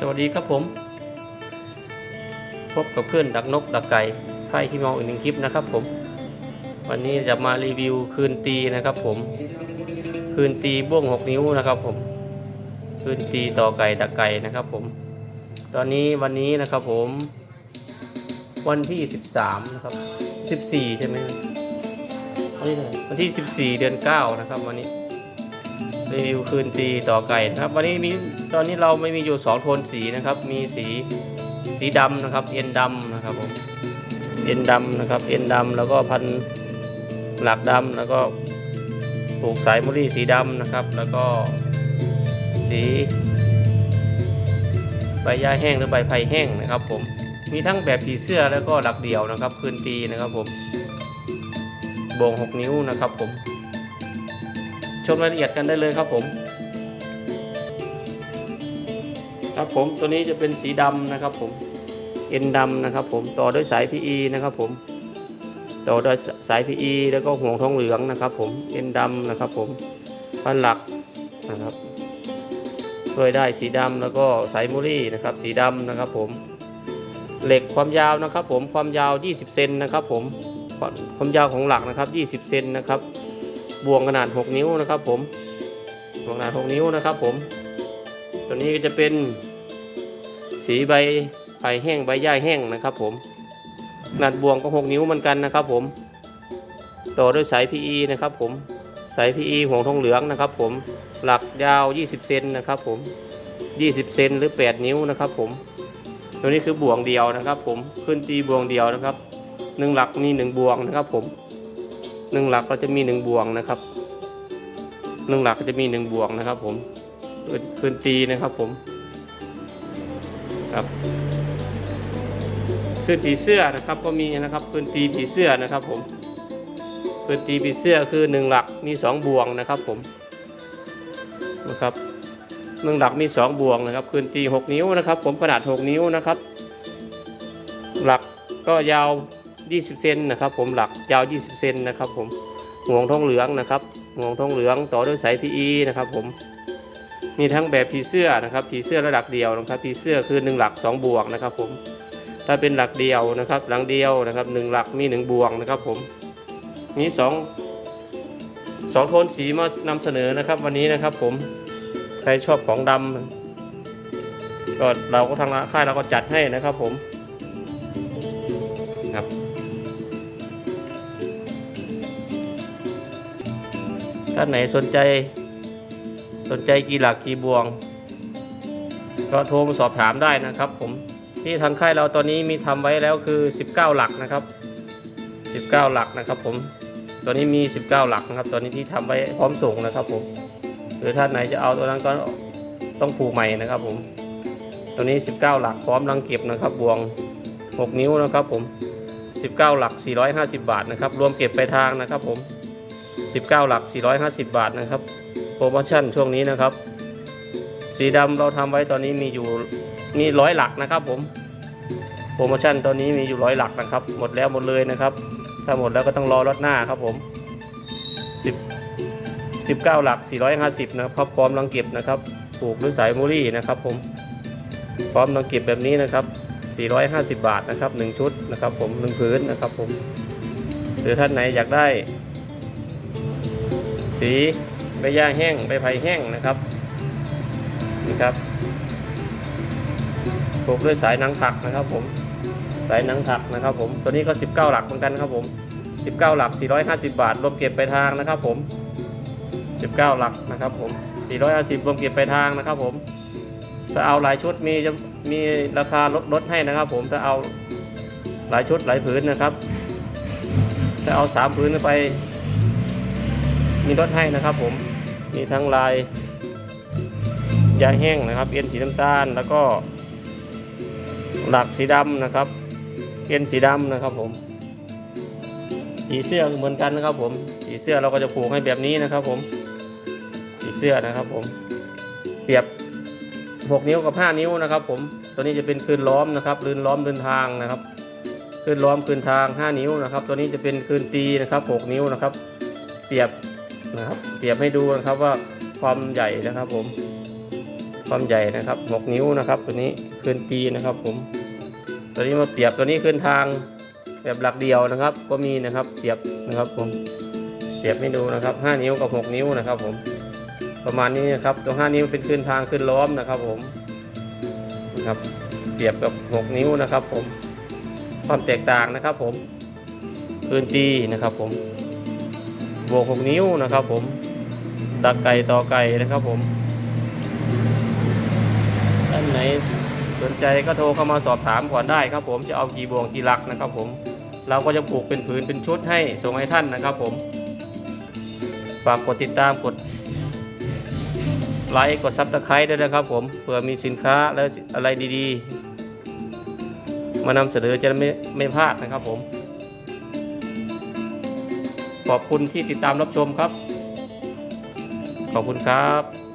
สวัสดีครับผม พบกับเพื่อนดักนกดักไก่ไข่ที่มองอีกหนึ่งคลิปนะครับผม วันนี้จะมารีวิวคืนตีนะครับผม คืนตีบ้วงหกนิ้วนะครับผม คืนตีต่อไก่ดักไก่นะครับผม ตอนนี้วันนี้นะครับผม วันที่13นะครับ14ใช่ไหมวันนี้เท่าไหร่วันที่14เดือน9นะครับวันนี้ รีวิวคืนตีต่อไก่นะครับ วันนี้มีตอนนี้เราไม่มีอยู่สองโทนสีนะครับ มีสีสีดำนะครับ เอ็นดำนะครับผมเอ็นดำนะครับ เอ็นดำแล้วก็พันหลักดำแล้วก็ปลูกสายมุรี่สีดำนะครับ แล้วก็สีใบหญ้าแห้งหรือใบไผ่แห้งนะครับ ผมมีทั้งแบบผีเสื้อแล้วก็หลักเดี่ยวนะครับ คืนตีนะครับผม โบ่งหกนิ้วนะครับผม ชมรายละเอียดกันได้เลยครับผม ครับผมตัวนี้จะเป็นสีดำนะครับผมเอ็นดำนะครับผมต่อด้วยสาย PE นะครับผมต่อด้วยสาย PE แล้วก็ห่วงทองเหลืองนะครับผมเอ็นดำนะครับผมพันหลักนะครับด้วยได้สีดำแล้วก็สายมูรี่นะครับสีดำนะครับผมเหล็กความยาวนะครับผมความยาว 20 เซนนะครับผมความความยาวของหลักนะครับ 20 เซนนะครับ บวงขนาด 6 นิ้วนะครับ ผมบวงขนาด 6 นิ้วนะครับ ผม ตัวนี้ก็จะเป็นสีใบไผ่แห้งใบหญ้าแห้งนะครับ ผมขนาดบวงก็ 6 นิ้วเหมือนกันนะครับ ผม ต่อด้วยสาย PE นะครับ ผมสาย PE ห่วงทองเหลืองนะครับ ผมหลักยาว 20 เซนนะครับ ผม 20 เซนหรือ 8 นิ้วนะครับ ผม ตัวนี้คือบวงเดียวนะครับ ผมขึ้นตีบวงเดียวนะครับหนึ่งหลักมีหนึ่งบวงนะครับ ผม หนึ่งหลักก็จะมีหนึ่งบวงนะครับหนึ่งหลักก็จะมีหนึ่งบวงนะครับผมคืนตีนะครับผมครับคืนผีเสื้อนะครับก็มีนะครับคืนตีผีเสื้อนะครับผมคืนตีผีเสื้อคือหนึ่งหลักมีสองบวงนะครับผมนะครับหนึ่งหลักมีสองบวงนะครับคืนตีหกนิ้วนะครับ ผมขนาดหกนิ้วนะครับ หลักก็ยาว 20 เซนนะครับ ผมหลักยาว 20 เซนนะครับ ผมห่วงทองเหลืองนะครับห่วงทองเหลืองต่อด้วยสาย PE นะครับผมมีทั้งแบบผีเสื้อนะครับผีเสื้อระดับเดียวนะครับผีเสื้อคือ 1 หลัก 2 บวกนะครับ ผมถ้าเป็นหลักเดียวนะครับ หลังเดียวนะครับ 1 หลักมี 1 บวกนะครับ ผมมี2 2โทนสีมานำเสนอนะครับ วันนี้นะครับ ผมใครชอบของดำก็เราก็ทางค่ายเราก็จัดให้นะครับผมครับ ท่านไหนสนใจ สนใจกี่หลักกี่บวง ก็โทรมาสอบถามได้นะครับ ผมที่ทางค่ายเราตอนนี้มีทำไว้แล้วคือ 19 หลักนะครับ 19 หลักนะครับ ผมตัวนี้มี 19 หลักนะครับ ตอนนี้ที่ทำไว้พร้อมส่งนะครับ ผมหรือท่านไหนจะเอาตัวนั้นก็ต้องผูกใหม่นะครับ ผมตัวนี้ 19 หลักพร้อมรังเก็บนะครับ บวง 6 นิ้วนะครับ ผม 19 หลัก 450 บาทนะครับ รวมเก็บไปทางนะครับ ผม 19 หลัก 450 บาทนะครับ โปรโมชั่นช่วงนี้นะครับ สีดำเราทำไว้ตอนนี้มีอยู่มีร้อยหลักนะครับผม โปรโมชั่นตอนนี้มีอยู่ร้อยหลักนะครับ หมดแล้วหมดเลยนะครับ ถ้าหมดแล้วก็ต้องรอรถหน้าครับผม10 19 หลัก 450 นะครับพร้อมรังเก็บนะครับผูกด้วยสายมูรี่นะครับผมพร้อมรังเก็บแบบนี้นะครับ 450 บาทนะครับ 1 ชุดนะครับผม1พื้นนะครับผม หรือท่านไหนอยากได้ สีใบหญ้าแห้งใบไผ่แห้งนะครับนี่ครับผูกด้วยสายหนังถักนะครับผมสายหนังถักนะครับผมตัวนี้ก็ 19 หลักเหมือนกันครับผม 19 หลัก 450 บาทรวมเก็บไปทางนะครับผม 19 หลักนะครับผม 450รวมเก็บไปทางนะครับผมถ้าเอาหลายชุดมีจะมีราคาลดลดให้นะครับผมถ้าเอาหลายชุดหลายผืนนะครับถ้าเอาสามผืนไป มีลดให้นะครับผมมีทั้งลายยาแห้งนะครับเอ็นสีน้ำตาลแล้วก็หลักสีดำนะครับเอ็นสีดำนะครับผมสีเสื้อเหมือนกันนะครับผมสีเสื้อเราก็จะผูกให้แบบนี้นะครับผมสีเสื้อนะครับผมเปรียบ6นิ้วกับ 5 นิ้วนะครับ ผมตัวนี้จะเป็นคืนล้อมนะครับลืนล้อมเดินทางนะครับคืนล้อมคืนทาง 5 นิ้วนะครับ ตัวนี้จะเป็นคืนตีนะครับ 6 นิ้วนะครับ เปรียบ นะครับเปรียบให้ดูนะครับว่าความใหญ่นะครับผม ความใหญ่นะครับ6นิ้วนะครับ ตัวนี้ขึ้นตีนะครับ ผม ตัวนี้มาเปรียบตัวนี้ขึ้นทางแบบหลักเดียวนะครับ ก็มีนะครับเปรียบนะครับผมเปรียบให้ดูนะครับ 5 นิ้วกับ 6 นิ้วนะครับ ผม ประมาณนี้นะครับ ตัว 5 นิ้วเป็นขึ้นทางขึ้นล้อมนะครับ ผมนะครับเปรียบกับ 6 นิ้วนะครับ ผม ความแตกต่างนะครับ ผมพื้นตีนะครับ ผม บวก 6 นิ้วนะครับผมดักไก่ต่อไก่นะครับผมท่านไหนสนใจก็โทรเข้ามาสอบถามก่อนได้ครับผมจะเอากี่บวงกี่หลักนะครับผมเราก็จะปลูกเป็นผืนเป็นชุดให้ส่งให้ท่านนะครับผมฝากกดติดตามกดไลค์กดซับสไครต์ด้วยนะครับผมเผื่อมีสินค้าและอะไรดีๆ มานำเสนอจะไม่ไม่พลาดนะครับผม ขอบคุณที่ติดตามรับชมครับ ขอบคุณครับ